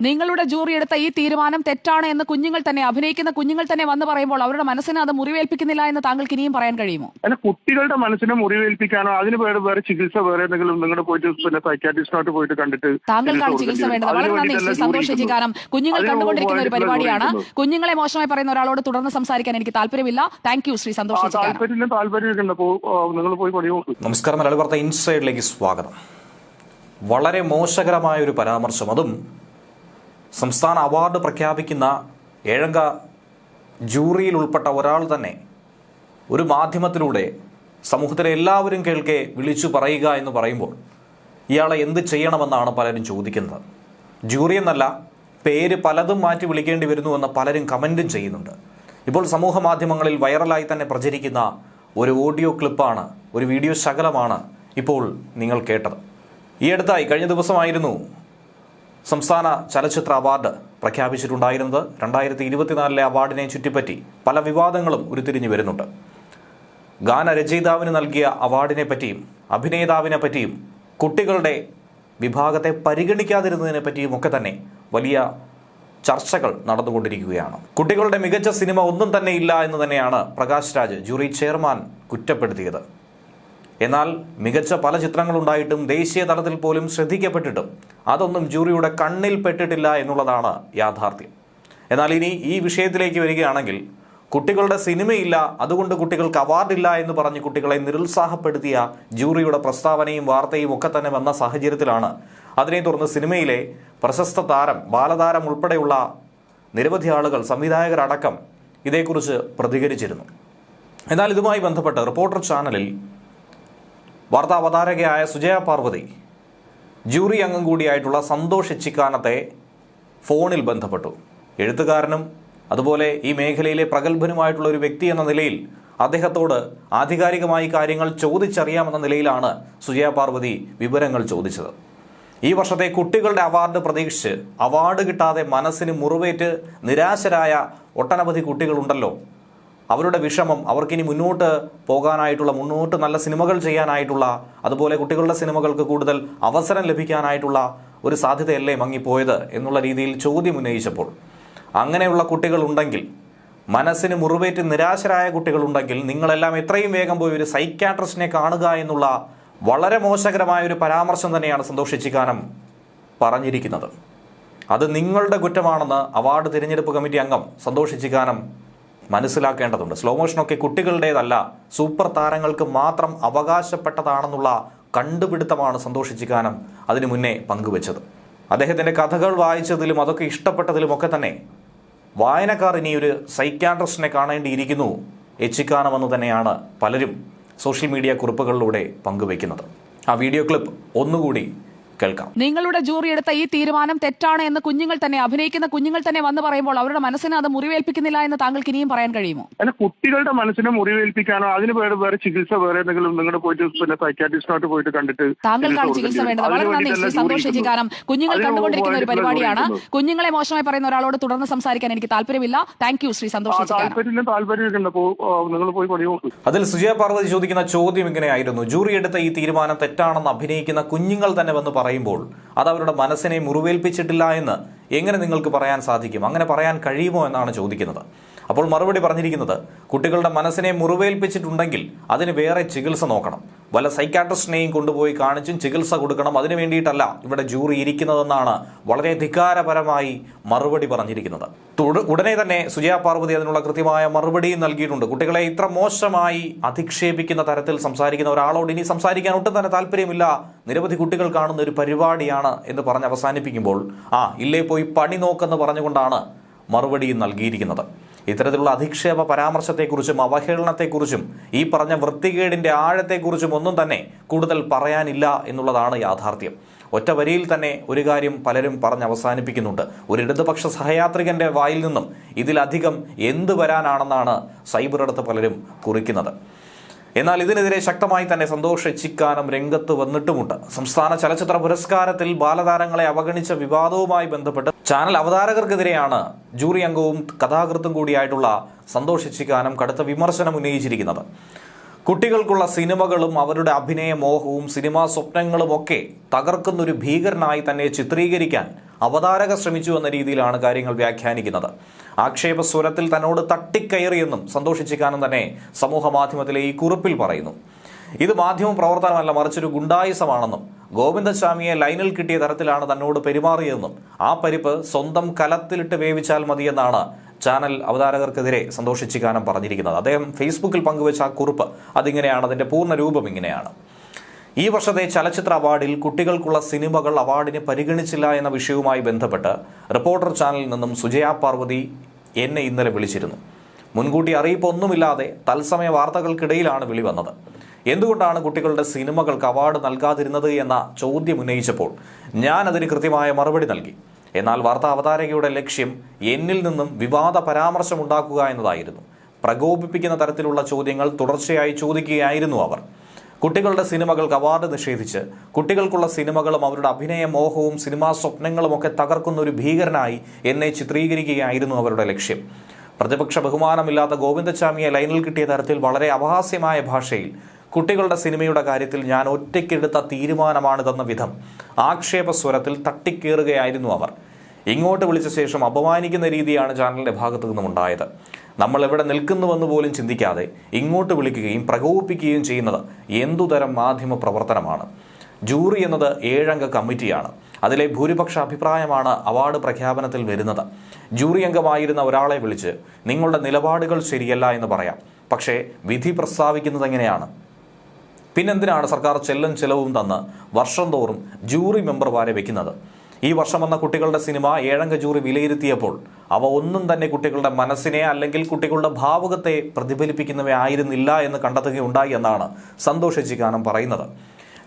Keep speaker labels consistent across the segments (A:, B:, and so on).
A: നിങ്ങളുടെ ജൂറി എടുത്ത ഈ തീരുമാനം തെറ്റാണ് എന്ന് കുഞ്ഞുങ്ങൾ തന്നെ അഭിനയിക്കുന്ന കുഞ്ഞുങ്ങൾ തന്നെ വന്ന് പറയുമ്പോൾ അവരുടെ മനസ്സിന് അത് മുറിവേൽപ്പിക്കുന്നില്ല എന്ന് താങ്കൾക്ക് ഇനിയും പറയാൻ കഴിയുമോ?
B: അല്ല കുട്ടികളുടെ മനസ്സിന് മുറിവേൽപ്പിക്കാനോ അതിന് വേറെ വേറെ ചികിത്സ വേറെ എന്തെങ്കിലും നിങ്ങൾ പോയിട്ട് പിന്നെ സൈക്കാട്രിസ്റ്റിനോട്ട് പോയിട്ട് കണ്ടിട്ട്
A: താങ്കൾക്കാണ് ചികിത്സ വേണ്ടത്. വളരെ നന്ദി ശ്രീ
B: വേണ്ടിയിട്ടല്ല
A: സന്തോഷ്
B: ജോലി
A: കാരണം കുഞ്ഞുങ്ങൾ കണ്ടുകൊണ്ടിരിക്കുന്ന ഒരു പരിപാടിയാണ്. കുഞ്ഞുങ്ങളെ മോശമായി പറയുന്ന ഒരാളോട് തുടർന്ന് സംസാരിക്കാൻ എനിക്ക് താല്പര്യമില്ല. താങ്ക് യു ശ്രീ സന്തോഷ്
B: താല്പര്യം നിങ്ങൾ പോയി
C: നമസ്കാരം മലയാളി വാർത്ത ഇൻസൈഡിലേക്ക് സ്വാഗതം. വളരെ മോശകരമായ ഒരു പരാമർശം. അതും സംസ്ഥാന അവാർഡ് പ്രഖ്യാപിക്കുന്ന ഏഴംഗ ജൂറിയിൽ ഉൾപ്പെട്ട ഒരാൾ തന്നെ ഒരു മാധ്യമത്തിലൂടെ സമൂഹത്തിലെ എല്ലാവരും കേൾക്കെ വിളിച്ചു പറയുക എന്ന് പറയുമ്പോൾ ഇയാളെ എന്ത് ചെയ്യണമെന്നാണ് പലരും ചോദിക്കുന്നത്. ജൂറി എന്നല്ല പേര് പലതും മാറ്റി വിളിക്കേണ്ടി വരുന്നുവെന്ന് പലരും കമന്റും ചെയ്യുന്നുണ്ട്. ഇപ്പോൾ സമൂഹ മാധ്യമങ്ങളിൽ വൈറലായി തന്നെ പ്രചരിക്കുന്ന ഒരു ഓഡിയോ ക്ലിപ്പാണ് ഒരു വീഡിയോ ശകലമാണ് ഇപ്പോൾ നിങ്ങൾ കേട്ടത്. ഈ അടുത്തായി കഴിഞ്ഞ ദിവസമായിരുന്നു സംസ്ഥാന ചലച്ചിത്ര അവാർഡ് പ്രഖ്യാപിച്ചിട്ടുണ്ടായിരുന്നത് രണ്ടായിരത്തി ഇരുപത്തിനാലിലെ അവാർഡിനെ ചുറ്റിപ്പറ്റി പല വിവാദങ്ങളും ഉരുത്തിരിഞ്ഞു വരുന്നുണ്ട്. ഗാനരചയിതാവിന് നൽകിയ അവാർഡിനെ പറ്റിയും അഭിനേതാവിനെ പറ്റിയും കുട്ടികളുടെ വിഭാഗത്തെ പരിഗണിക്കാതിരുന്നതിനെ പറ്റിയും ഒക്കെ തന്നെ വലിയ ചർച്ചകൾ നടന്നുകൊണ്ടിരിക്കുകയാണ്. കുട്ടികളുടെ മികച്ച സിനിമ ഒന്നും തന്നെ ഇല്ല എന്ന് തന്നെയാണ് പ്രകാശ് രാജ് ജൂറി ചെയർമാൻ കുറ്റപ്പെടുത്തിയത്. എന്നാൽ മികച്ച പല ചിത്രങ്ങളുണ്ടായിട്ടും ദേശീയ തലത്തിൽ പോലും ശ്രദ്ധിക്കപ്പെട്ടിട്ടും അതൊന്നും ജൂറിയുടെ കണ്ണിൽ പെട്ടിട്ടില്ല എന്നുള്ളതാണ് യാഥാർത്ഥ്യം. എന്നാൽ ഇനി ഈ വിഷയത്തിലേക്ക് വരികയാണെങ്കിൽ കുട്ടികളുടെ സിനിമയില്ല അതുകൊണ്ട് കുട്ടികൾക്ക് അവാർഡില്ല എന്ന് പറഞ്ഞ് കുട്ടികളെ നിരുത്സാഹപ്പെടുത്തിയ ജൂറിയുടെ പ്രസ്താവനയും വാർത്തയും ഒക്കെ തന്നെ വന്ന സാഹചര്യത്തിലാണ് അതിനെ തുടർന്ന് സിനിമയിലെ പ്രശസ്ത താരം ബാലതാരം ഉൾപ്പെടെയുള്ള നിരവധി ആളുകൾ സംവിധായകരടക്കം ഇതേക്കുറിച്ച് പ്രതികരിച്ചിരുന്നു. എന്നാൽ ഇതുമായി ബന്ധപ്പെട്ട് റിപ്പോർട്ടർ ചാനലിൽ വാർത്താ അവതാരകയായ സുജയ പാർവതി ജൂറി അംഗം കൂടിയായിട്ടുള്ള സന്തോഷ് ഇച്ചിക്കാനത്തെ ഫോണിൽ ബന്ധപ്പെട്ടു. എഴുത്തുകാരനും അതുപോലെ ഈ മേഖലയിലെ പ്രഗത്ഭനുമായിട്ടുള്ള ഒരു വ്യക്തി എന്ന നിലയിൽ അദ്ദേഹത്തോട് ആധികാരികമായി കാര്യങ്ങൾ ചോദിച്ചറിയാമെന്ന നിലയിലാണ് സുജയ പാർവതി വിവരങ്ങൾ ചോദിച്ചത്. ഈ വർഷത്തെ കുട്ടികളുടെ അവാർഡ് പ്രതീക്ഷിച്ച് അവാർഡ് കിട്ടാതെ മനസ്സിന് മുറിവേറ്റ് നിരാശരായ ഒട്ടനവധി കുട്ടികളുണ്ടല്ലോ. അവരുടെ വിഷമം അവർക്കിനി മുന്നോട്ട് പോകാനായിട്ടുള്ള മുന്നോട്ട് നല്ല സിനിമകൾ ചെയ്യാനായിട്ടുള്ള അതുപോലെ കുട്ടികളുടെ സിനിമകൾക്ക് കൂടുതൽ അവസരം ലഭിക്കാനായിട്ടുള്ള ഒരു സാധ്യതയല്ലേ മങ്ങിപ്പോയത് എന്നുള്ള രീതിയിൽ ചോദ്യം ഉന്നയിച്ചപ്പോൾ അങ്ങനെയുള്ള കുട്ടികളുണ്ടെങ്കിൽ മനസ്സിന് മുറിവേറ്റ് നിരാശരായ കുട്ടികളുണ്ടെങ്കിൽ നിങ്ങളെല്ലാം എത്രയും വേഗം പോയി ഒരു സൈക്യാട്രിസ്റ്റിനെ കാണുക എന്നുള്ള വളരെ മോശകരമായ ഒരു പരാമർശം തന്നെയാണ് സന്തോഷിച്ചിക്കാനം പറഞ്ഞിരിക്കുന്നത്. അത് നിങ്ങളുടെ കുറ്റമാണെന്ന് അവാർഡ് തിരഞ്ഞെടുപ്പ് കമ്മിറ്റി അംഗം സന്തോഷിച്ചിക്കാനം മനസ്സിലാക്കേണ്ടതുണ്ട്. സ്ലോ മോഷനൊക്കെ കുട്ടികളുടേതല്ല. സൂപ്പർ താരങ്ങൾക്ക് മാത്രം അവകാശപ്പെട്ടതാണെന്നുള്ള കണ്ടുപിടുത്തമാണ് സന്തോഷിച്ചിക്കാനം അതിനു മുന്നേ പങ്കുവച്ചത്. അദ്ദേഹത്തിന്റെ കഥകൾ വായിച്ചതിലും അതൊക്കെ ഇഷ്ടപ്പെട്ടതിലും ഒക്കെ തന്നെ വായനക്കാർ ഇനി ഒരു സൈക്യാട്രിസ്റ്റിനെ കാണേണ്ടിയിരിക്കുന്നു. എച്ചിക്കാനമെന്ന് തന്നെയാണ് പലരും സോഷ്യൽ മീഡിയ കുറിപ്പുകളിലൂടെ പങ്കുവയ്ക്കുന്നത് ആ വീഡിയോ ക്ലിപ്പ് ഒന്നുകൂടി കേൾക്കാം.
A: നിങ്ങളുടെ ജൂറി എടുത്ത ഈ തീരുമാനം തെറ്റാണ് എന്ന് കുഞ്ഞുങ്ങൾ തന്നെ അഭിനയിക്കുന്ന കുഞ്ഞുങ്ങൾ തന്നെ വന്ന് പറയുമ്പോൾ അവരുടെ മനസ്സിന് അത് മുറിവേൽപ്പിക്കുന്നില്ല എന്ന് താങ്കൾക്ക് ഇനിയും പറയാൻ കഴിയുമോ?
B: അല്ല കുട്ടികളുടെ മനസ്സിനെ മുറിവേൽപ്പിക്കാനോ അതിന് വേറെ വേറെ ചികിത്സ വേറെ എന്തെങ്കിലും നിങ്ങളുടെ പോയിട്ട് പിന്നെ സൈക്കാട്രിസ്റ്റിനോട്ട് പോയിട്ട് കണ്ടിട്ട്
A: താങ്കൾക്കാണ് ചികിത്സ വേണ്ടത്. വളരെ നന്ദി ശ്രീ സന്തോഷ് കാരണം കുഞ്ഞുങ്ങൾ കണ്ടുകൊണ്ടിരിക്കുന്ന ഒരു പരിപാടിയാണ്. കുഞ്ഞുങ്ങളെ മോശമായി പറയുന്ന ഒരാളോട് തുടർന്ന് സംസാരിക്കാൻ എനിക്ക് താല്പര്യമില്ല. താങ്ക് യു ശ്രീ സന്തോഷ്
C: അതിൽ സുജയ പാർവതി ചോദിക്കുന്ന ചോദ്യം ഇങ്ങനെയായിരുന്നു. ജൂറി എടുത്ത ഈ തീരുമാനം തെറ്റാണെന്ന് അഭിനയിക്കുന്ന കുഞ്ഞുങ്ങൾ തന്നെ വന്ന് പറയുമ്പോൾ അത് അവരുടെ മനസ്സിനെ മുറിവേൽപ്പിച്ചിട്ടില്ല എന്ന് എങ്ങനെ നിങ്ങൾക്ക് പറയാൻ സാധിക്കും? അങ്ങനെ പറയാൻ കഴിയുമോ എന്നാണ് ചോദിക്കുന്നത്. അപ്പോൾ മറുപടി പറഞ്ഞിരിക്കുന്നത് കുട്ടികളുടെ മനസ്സിനെ മുറിവേൽപ്പിച്ചിട്ടുണ്ടെങ്കിൽ അതിന് വേറെ ചികിത്സ നോക്കണം. വല്ല സൈക്കാട്രിസ്റ്റിനെയും കൊണ്ടുപോയി കാണിച്ചും ചികിത്സ കൊടുക്കണം. അതിനു വേണ്ടിയിട്ടല്ല ഇവിടെ ജൂറി ഇരിക്കുന്നതെന്നാണ് വളരെ ധിക്കാരപരമായി മറുപടി പറഞ്ഞിരിക്കുന്നത്. ഉടനെ തന്നെ സുജയ പാർവതി അതിനുള്ള കൃത്യമായ മറുപടിയും നൽകിയിട്ടുണ്ട്. കുട്ടികളെ ഇത്ര മോശമായി അധിക്ഷേപിക്കുന്ന തരത്തിൽ സംസാരിക്കുന്ന ഒരാളോട് ഇനി സംസാരിക്കാൻ ഒട്ടും തന്നെ താല്പര്യമില്ല. നിരവധി കുട്ടികൾ കാണുന്ന ഒരു പരിപാടിയാണ് എന്ന് പറഞ്ഞ് അവസാനിപ്പിക്കുമ്പോൾ ആ ഇല്ലേ പോയി പണി നോക്കെന്ന് പറഞ്ഞുകൊണ്ടാണ് മറുപടിയും നൽകിയിരിക്കുന്നത്. ഇത്തരത്തിലുള്ള അധിക്ഷേപ പരാമർശത്തെക്കുറിച്ചും അവഹേളനത്തെക്കുറിച്ചും ഈ പറഞ്ഞ വൃത്തികേടിന്റെ ആഴത്തെക്കുറിച്ചും ഒന്നും തന്നെ കൂടുതൽ പറയാനില്ല എന്നുള്ളതാണ് യാഥാർത്ഥ്യം. ഒറ്റ വരിയിൽ തന്നെ ഒരു കാര്യം പലരും പറഞ്ഞ് അവസാനിപ്പിക്കുന്നുണ്ട്. ഒരു ഇടതുപക്ഷ സഹയാത്രികന്റെ വായിൽ നിന്നും ഇതിലധികം എന്ത് വരാനാണെന്നാണ് സൈബർ അടുത്ത് പലരും കുറിക്കുന്നത്. എന്നാൽ ഇതിനെതിരെ ശക്തമായി തന്നെ സന്തോഷ് ചിക്കാനം രംഗത്ത് വന്നിട്ടുമുണ്ട്. സംസ്ഥാന ചലച്ചിത്ര പുരസ്കാരത്തിൽ ബാലതാരങ്ങളെ അവഗണിച്ച വിവാദവുമായി ബന്ധപ്പെട്ട് ചാനൽ അവതാരകർക്കെതിരെയാണ് ജൂറി അംഗവും കഥാകൃത്തും കൂടിയായിട്ടുള്ള സന്തോഷ് ചിക്കാനം കടുത്ത വിമർശനം ഉന്നയിച്ചിരിക്കുന്നത്. കുട്ടികൾക്കുള്ള സിനിമകളും അവരുടെ അഭിനയ മോഹവും സിനിമാ സ്വപ്നങ്ങളും ഒക്കെ തകർക്കുന്നൊരു ഭീകരനായി തന്നെ ചിത്രീകരിക്കാൻ അവതാരക ശ്രമിച്ചു എന്ന രീതിയിലാണ് കാര്യങ്ങൾ വ്യാഖ്യാനിക്കുന്നത്. ആക്ഷേപ സ്വരത്തിൽ തന്നോട് തട്ടിക്കയറിയെന്നും സന്തോഷിച്ചിക്കാനും തന്നെ സമൂഹ മാധ്യമത്തിലെ ഈ കുറിപ്പിൽ പറയുന്നു. ഇത് മാധ്യമ പ്രവർത്തനമല്ല മറിച്ചൊരു ഗുണ്ടായുസമാണെന്നും ഗോവിന്ദസ്വാമിയെ ലൈനിൽ കിട്ടിയ തരത്തിലാണ് തന്നോട് പെരുമാറിയതെന്നും ആ പരിപ്പ് സ്വന്തം കലത്തിലിട്ട് വേവിച്ചാൽ മതിയെന്നാണ് ചാനൽ അവതാരകർക്കെതിരെ സന്തോഷിച്ചിക്കാനം പറഞ്ഞിരിക്കുന്നത്. അദ്ദേഹം ഫേസ്ബുക്കിൽ പങ്കുവച്ച ആ കുറിപ്പ് അതിങ്ങനെയാണ് അതിന്റെ പൂർണ രൂപം ഇങ്ങനെയാണ്. ഈ വർഷത്തെ ചലച്ചിത്ര അവാർഡിൽ കുട്ടികൾക്കുള്ള സിനിമകൾ അവാർഡിന് പരിഗണിച്ചില്ല എന്ന വിഷയവുമായി ബന്ധപ്പെട്ട് റിപ്പോർട്ടർ ചാനലിൽ നിന്നും സുജയ പാർവതി എന്നെ ഇന്നലെ വിളിച്ചിരുന്നു. മുൻകൂട്ടി അറിയിപ്പൊന്നുമില്ലാതെ തത്സമയ വാർത്തകൾക്കിടയിലാണ് വിളി വന്നത്. എന്തുകൊണ്ടാണ് കുട്ടികളുടെ സിനിമകൾക്ക് അവാർഡ് നൽകാതിരുന്നത് എന്ന ചോദ്യം ഉന്നയിച്ചപ്പോൾ ഞാൻ അതിന് കൃത്യമായ മറുപടി നൽകി. എന്നാൽ വാർത്താ അവതാരകയുടെ ലക്ഷ്യം എന്നിൽ നിന്നും വിവാദ പരാമർശമുണ്ടാക്കുക എന്നതായിരുന്നു. പ്രകോപിപ്പിക്കുന്ന തരത്തിലുള്ള ചോദ്യങ്ങൾ തുടർച്ചയായി ചോദിക്കുകയായിരുന്നു അവർ. കുട്ടികളുടെ സിനിമകൾക്ക് അവാർഡ് നിഷേധിച്ച് കുട്ടികൾക്കുള്ള സിനിമകളും അവരുടെ അഭിനയ മോഹവും സിനിമാ സ്വപ്നങ്ങളും ഒക്കെ തകർക്കുന്ന ഒരു ഭീകരനായി എന്നെ ചിത്രീകരിക്കുകയായിരുന്നു അവരുടെ ലക്ഷ്യം. പ്രതിപക്ഷ ബഹുമാനമില്ലാത്ത ഗോവിന്ദസ്വാമിയെ ലൈനിൽ കിട്ടിയ തരത്തിൽ വളരെ അപഹാസ്യമായ ഭാഷയിൽ കുട്ടികളുടെ സിനിമയുടെ കാര്യത്തിൽ ഞാൻ ഒറ്റയ്ക്കെടുത്ത തീരുമാനമാണിതെന്ന വിധം ആക്ഷേപ സ്വരത്തിൽ തട്ടിക്കേറുകയായിരുന്നു അവർ. ഇങ്ങോട്ട് വിളിച്ച ശേഷം അപമാനിക്കുന്ന രീതിയാണ് ചാനലിന്റെ ഭാഗത്തു നിന്നും ഉണ്ടായത് നമ്മൾ എവിടെ നിൽക്കുന്നുവെന്ന് പോലും ചിന്തിക്കാതെ ഇങ്ങോട്ട് വിളിക്കുകയും പ്രകോപിപ്പിക്കുകയും ചെയ്യുന്നത് എന്തുതരം മാധ്യമ പ്രവർത്തനമാണ്? ജൂറി എന്നത് ഏഴംഗ കമ്മിറ്റിയാണ്. അതിലെ ഭൂരിപക്ഷ അഭിപ്രായമാണ് അവാർഡ് പ്രഖ്യാപനത്തിൽ വരുന്നത്. ജൂറി അംഗമായിരുന്ന ഒരാളെ വിളിച്ച് നിങ്ങളുടെ നിലപാടുകൾ ശരിയല്ല എന്ന് പറയാം. പക്ഷേ വിധി പ്രസ്താവിക്കുന്നത് എങ്ങനെയാണ്? പിന്നെന്തിനാണ് സർക്കാർ ചെല്ലും ചെലവും തന്ന് വർഷം തോറും ജൂറി മെമ്പർമാരെ വെക്കുന്നത്? ഈ വർഷം വന്ന കുട്ടികളുടെ സിനിമ ഏഴംഗ ജൂറി വിലയിരുത്തിയപ്പോൾ അവ ഒന്നും തന്നെ കുട്ടികളുടെ മനസ്സിനെ അല്ലെങ്കിൽ കുട്ടികളുടെ ഭാവുകത്തെ പ്രതിഫലിപ്പിക്കുന്നവയായിരുന്നില്ല എന്ന് കണ്ടെത്തുകയുണ്ടായി എന്നാണ് സന്തോഷ് ചിക്കാനം പറയുന്നത്.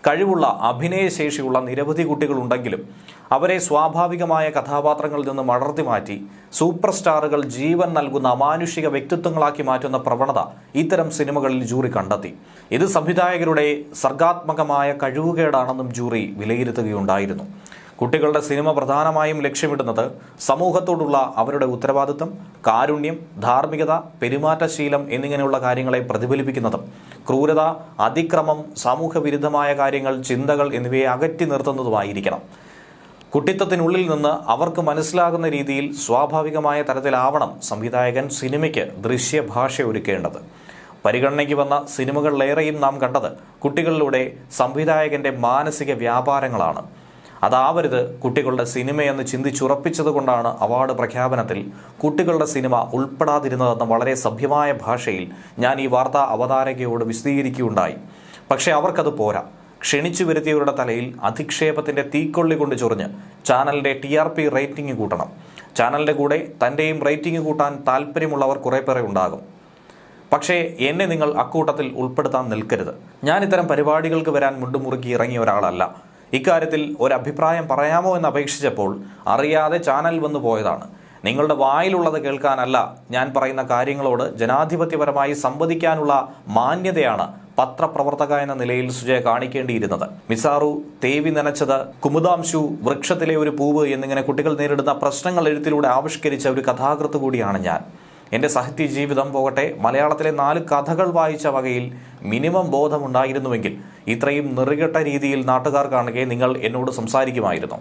C: കഴിവുള്ള അഭിനയശേഷിയുള്ള നിരവധി കുട്ടികളുണ്ടെങ്കിലും അവരെ സ്വാഭാവികമായ കഥാപാത്രങ്ങളിൽ നിന്ന് മടർത്തി മാറ്റി സൂപ്പർ സ്റ്റാറുകൾ ജീവൻ നൽകുന്ന അമാനുഷിക വ്യക്തിത്വങ്ങളാക്കി മാറ്റുന്ന പ്രവണത ഇത്തരം സിനിമകളിൽ ജൂറി കണ്ടെത്തി. ഇത് സംവിധായകരുടെ സർഗാത്മകമായ കഴിവുകേടാണെന്നും ജൂറി വിലയിരുത്തുകയുണ്ടായിരുന്നു. കുട്ടികളുടെ സിനിമ പ്രധാനമായും ലക്ഷ്യമിടുന്നത് സമൂഹത്തോടുള്ള അവരുടെ ഉത്തരവാദിത്തം കാരുണ്യം ധാർമ്മികത പെരുമാറ്റശീലം എന്നിങ്ങനെയുള്ള കാര്യങ്ങളെ പ്രതിഫലിപ്പിക്കുന്നതും ക്രൂരത അതിക്രമം സമൂഹവിരുദ്ധമായ കാര്യങ്ങൾ ചിന്തകൾ എന്നിവയെ അകറ്റി നിർത്തുന്നതുമായിരിക്കണം. കുട്ടിത്തത്തിനുള്ളിൽ നിന്ന് അവർക്ക് മനസ്സിലാകുന്ന രീതിയിൽ സ്വാഭാവികമായ തരത്തിലാവണം സംവിധായകൻ സിനിമയ്ക്ക് ദൃശ്യഭാഷ ഒരുക്കേണ്ടത്. പരിഗണനയ്ക്ക് വന്ന സിനിമകളിലേറെയും നാം കണ്ടത് കുട്ടികളിലൂടെ സംവിധായകന്റെ മാനസിക വ്യാപാരങ്ങളാണ്. അതാവരുത് കുട്ടികളുടെ സിനിമയെന്ന് ചിന്തിച്ചുറപ്പിച്ചത് കൊണ്ടാണ് അവാർഡ് പ്രഖ്യാപനത്തിൽ കുട്ടികളുടെ സിനിമ ഉൾപ്പെടാതിരുന്നതെന്ന് വളരെ സഭ്യമായ ഭാഷയിൽ ഞാൻ ഈ വാർത്താ അവതാരകയോട് വിശദീകരിക്കുകയുണ്ടായി. പക്ഷേ അവർക്കത് പോരാ. ക്ഷണിച്ചു വരുത്തിയവരുടെ തലയിൽ അധിക്ഷേപത്തിന്റെ തീക്കൊള്ളി കൊണ്ട് ചൊറിഞ്ഞ് ചാനലിന്റെ ടി ആർ പി റേറ്റിംഗ് കൂട്ടണം. ചാനലിന്റെ കൂടെ തന്റെയും റേറ്റിംഗ് കൂട്ടാൻ താല്പര്യമുള്ളവർ കുറെ പേരെ ഉണ്ടാകും. പക്ഷേ എന്നെ നിങ്ങൾ അക്കൂട്ടത്തിൽ ഉൾപ്പെടുത്താൻ നിൽക്കരുത്. ഞാൻ ഇത്തരം പരിപാടികൾക്ക് വരാൻ മുണ്ടുമുറുക്കി ഇറങ്ങിയ ഒരാളല്ല. ഇക്കാര്യത്തിൽ ഒരു അഭിപ്രായം പറയാമോ എന്ന് അപേക്ഷിച്ചപ്പോൾ അറിയാതെ ചാനൽ വന്നു പോയതാണ്. നിങ്ങളുടെ വായിലുള്ളത് കേൾക്കാനല്ല ഞാൻ പറയുന്ന കാര്യങ്ങളോട് ജനാധിപത്യപരമായി സംവദിക്കാനുള്ള മാന്യതയാണ് പത്രപ്രവർത്തക എന്ന നിലയിൽ സുജയ കാണിക്കേണ്ടിയിരുന്നത്. മിസാറു തേവി നനച്ചത് കുമുദാംശു വൃക്ഷത്തിലെ ഒരു പൂവ് എന്നിങ്ങനെ കുട്ടികൾ നേരിടുന്ന പ്രശ്നങ്ങൾ എഴുത്തിലൂടെ ആവിഷ്കരിച്ച ഒരു കഥാകൃത്ത് കൂടിയാണ് ഞാൻ. എന്റെ സാഹിത്യ ജീവിതം പോകട്ടെ. മലയാളത്തിലെ നാല് കഥകൾ വായിച്ച വകയിൽ മിനിമം ബോധമുണ്ടായിരുന്നുവെങ്കിൽ ഇത്രയും നിറുകെട്ട രീതിയിൽ നാട്ടുകാർ കാണുകയെ നിങ്ങൾ എന്നോട് സംസാരിക്കുമായിരുന്നു.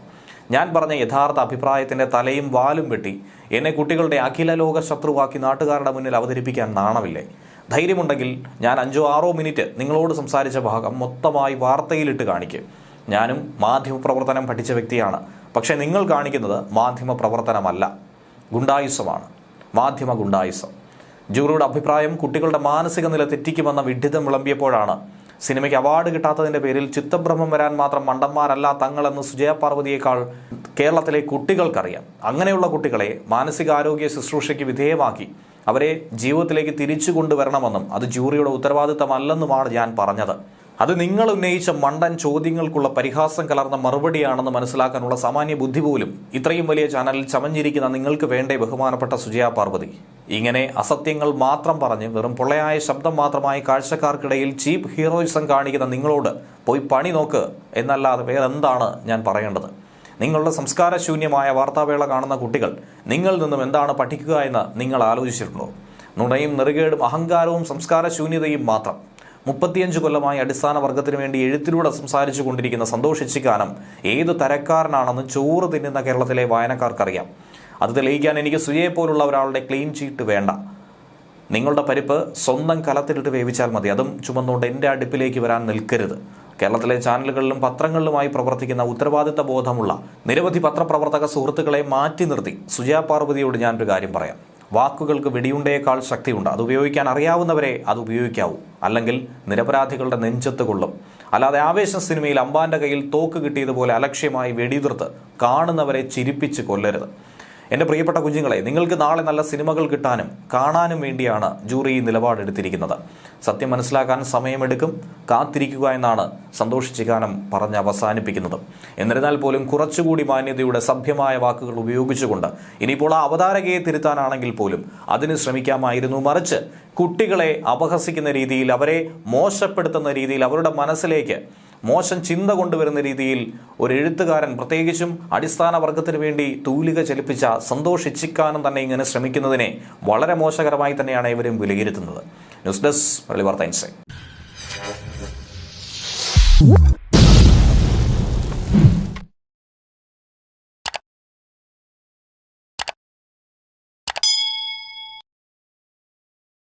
C: ഞാൻ പറഞ്ഞ യഥാർത്ഥ അഭിപ്രായത്തിന്റെ തലയും വാലും വെട്ടി എന്നെ കുട്ടികളുടെ അഖില ലോക ശത്രുവാക്കി നാട്ടുകാരുടെ മുന്നിൽ അവതരിപ്പിക്കാൻ നാണമില്ലേ? ധൈര്യമുണ്ടെങ്കിൽ ഞാൻ അഞ്ചോ ആറോ മിനിറ്റ് നിങ്ങളോട് സംസാരിച്ച ഭാഗം മൊത്തമായി വാർത്തയിലിട്ട് കാണിക്കും. ഞാനും മാധ്യമപ്രവർത്തനം പഠിച്ച വ്യക്തിയാണ്. പക്ഷേ നിങ്ങൾ കാണിക്കുന്നത് മാധ്യമ പ്രവർത്തനമല്ല ഗുണ്ടായുസമാണ്. മാധ്യമ ഗുണ്ടായുസം ജൂറിയുടെ അഭിപ്രായം കുട്ടികളുടെ മാനസിക നില തെറ്റിക്കുമെന്ന വിഡ്ഢിതം വിളമ്പിയപ്പോഴാണ്. സിനിമയ്ക്ക് അവാർഡ് കിട്ടാത്തതിന്റെ പേരിൽ ചിത്തഭ്രമം വരാൻ മാത്രം മണ്ടന്മാരല്ല തങ്ങളെന്ന് സുജയ പാർവതിയേക്കാൾ കേരളത്തിലെ കുട്ടികൾക്കറിയാം. അങ്ങനെയുള്ള കുട്ടികളെ മാനസികാരോഗ്യ ശുശ്രൂഷയ്ക്ക് വിധേയമാക്കി അവരെ ജീവിതത്തിലേക്ക് തിരിച്ചു കൊണ്ടുവരണമെന്നും അത് ജൂറിയുടെ ഉത്തരവാദിത്തമല്ലെന്നുമാണ് ഞാൻ പറഞ്ഞത്. അത് നിങ്ങൾ ഉന്നയിച്ച മണ്ടൻ ചോദ്യങ്ങൾക്കുള്ള പരിഹാസം കലർന്ന മറുപടിയാണെന്ന് മനസ്സിലാക്കാനുള്ള സാമാന്യ ബുദ്ധി പോലും ഇത്രയും വലിയ ചാനലിൽ ചമഞ്ഞിരിക്കുന്ന നിങ്ങൾക്ക് വേണ്ടേ ബഹുമാനപ്പെട്ട സുജയ പാർവതി. ഇങ്ങനെ അസത്യങ്ങൾ മാത്രം പറഞ്ഞ് വെറും പൊള്ളയായ ശബ്ദം മാത്രമായി കാഴ്ചക്കാർക്കിടയിൽ ചീപ്പ് ഹീറോയിസം കാണിക്കുന്ന നിങ്ങളോട് പോയി പണി നോക്ക് എന്നല്ലാതെ വേറെന്താണ് ഞാൻ പറയേണ്ടത്? നിങ്ങളുടെ സംസ്കാരശൂന്യമായ വാർത്താവേള കാണുന്ന കുട്ടികൾ നിങ്ങളിൽ നിന്നും എന്താണ് പഠിക്കുക എന്ന് നിങ്ങൾ ആലോചിച്ചിട്ടുണ്ടോ? നുണയും നെറുകേടും അഹങ്കാരവും സംസ്കാരശൂന്യതയും മാത്രം. മുപ്പത്തിയഞ്ച് കൊല്ലമായി അടിസ്ഥാന വർഗത്തിനു വേണ്ടി എഴുത്തിലൂടെ സംസാരിച്ചു കൊണ്ടിരിക്കുന്ന സന്തോഷ് ഇച്ചിക്കാനം ഏത് തരക്കാരനാണെന്ന് ചോറ് തിന്നുന്ന കേരളത്തിലെ വായനക്കാർക്കറിയാം. അത് തെളിയിക്കാൻ എനിക്ക് സുജയെ പോലുള്ള ഒരാളുടെ ക്ലീൻ ചീറ്റ് വേണ്ട. നിങ്ങളുടെ പരിപ്പ് സ്വന്തം കലത്തിലിട്ട് വേവിച്ചാൽ മതി. അതും ചുമന്നുകൊണ്ട് എന്റെ അടുപ്പിലേക്ക് വരാൻ നിൽക്കരുത്. കേരളത്തിലെ ചാനലുകളിലും പത്രങ്ങളിലുമായി പ്രവർത്തിക്കുന്ന ഉത്തരവാദിത്ത ബോധമുള്ള നിരവധി പത്രപ്രവർത്തക സുഹൃത്തുക്കളെ മാറ്റി നിർത്തി. സുജയ പാർവതിയോട് ഞാനൊരു കാര്യം പറയാം. വാക്കുകൾക്ക് വെടിയുണ്ടയേക്കാൾ ശക്തിയുണ്ട്. അത് ഉപയോഗിക്കാൻ അറിയാവുന്നവരെ അത് ഉപയോഗിക്കാവൂ. അല്ലെങ്കിൽ നിരപരാധികളുടെ നെഞ്ചത്ത് കൊള്ളും. അല്ലാതെ ആവേശം സിനിമയിൽ അമ്പാന്റെ കയ്യിൽ തോക്ക് കിട്ടിയതുപോലെ അലക്ഷ്യമായി വെടിയുതിർത്ത് കാണുന്നവരെ ചിരിപ്പിച്ച് കൊല്ലരുത്. എന്റെ പ്രിയപ്പെട്ട കുഞ്ഞുങ്ങളെ നിങ്ങൾക്ക് നാളെ നല്ല സിനിമകൾ കിട്ടാനും കാണാനും വേണ്ടിയാണ് ജൂറി നിലപാടെടുത്തിരിക്കുന്നത് സത്യം മനസ്സിലാക്കാൻ സമയമെടുക്കും കാത്തിരിക്കുക എന്നാണ് സന്തോഷ് ഗാനം പറഞ്ഞ് അവസാനിപ്പിക്കുന്നത്. എന്നിരുന്നാൽ പോലും കുറച്ചുകൂടി മാന്യതയുടെ സഭ്യമായ വാക്കുകൾ ഉപയോഗിച്ചുകൊണ്ട് ഇനിയിപ്പോൾ ആ അവതാരകയെ തിരുത്താനാണെങ്കിൽ പോലും അതിന് ശ്രമിക്കാമായിരുന്നു. മറിച്ച് കുട്ടികളെ അപഹസിക്കുന്ന രീതിയിൽ അവരെ മോശപ്പെടുത്തുന്ന രീതിയിൽ അവരുടെ മനസ്സിലേക്ക് മോശം ചിന്ത കൊണ്ടുവരുന്ന രീതിയിൽ ഒരു എഴുത്തുകാരൻ പ്രത്യേകിച്ചും അടിസ്ഥാന വർഗത്തിന് വേണ്ടി തൂലിക ചലിപ്പിച്ച സന്തോഷ് ഇച്ഛിക്കാനും തന്നെ ഇങ്ങനെ ശ്രമിക്കുന്നതിനെ വളരെ മോശകരമായി തന്നെയാണ് ഇവരും വിലയിരുത്തുന്നത്. ന്യൂസ് ഡെസ്ക് പള്ളി ഇൻസൈറ്റ്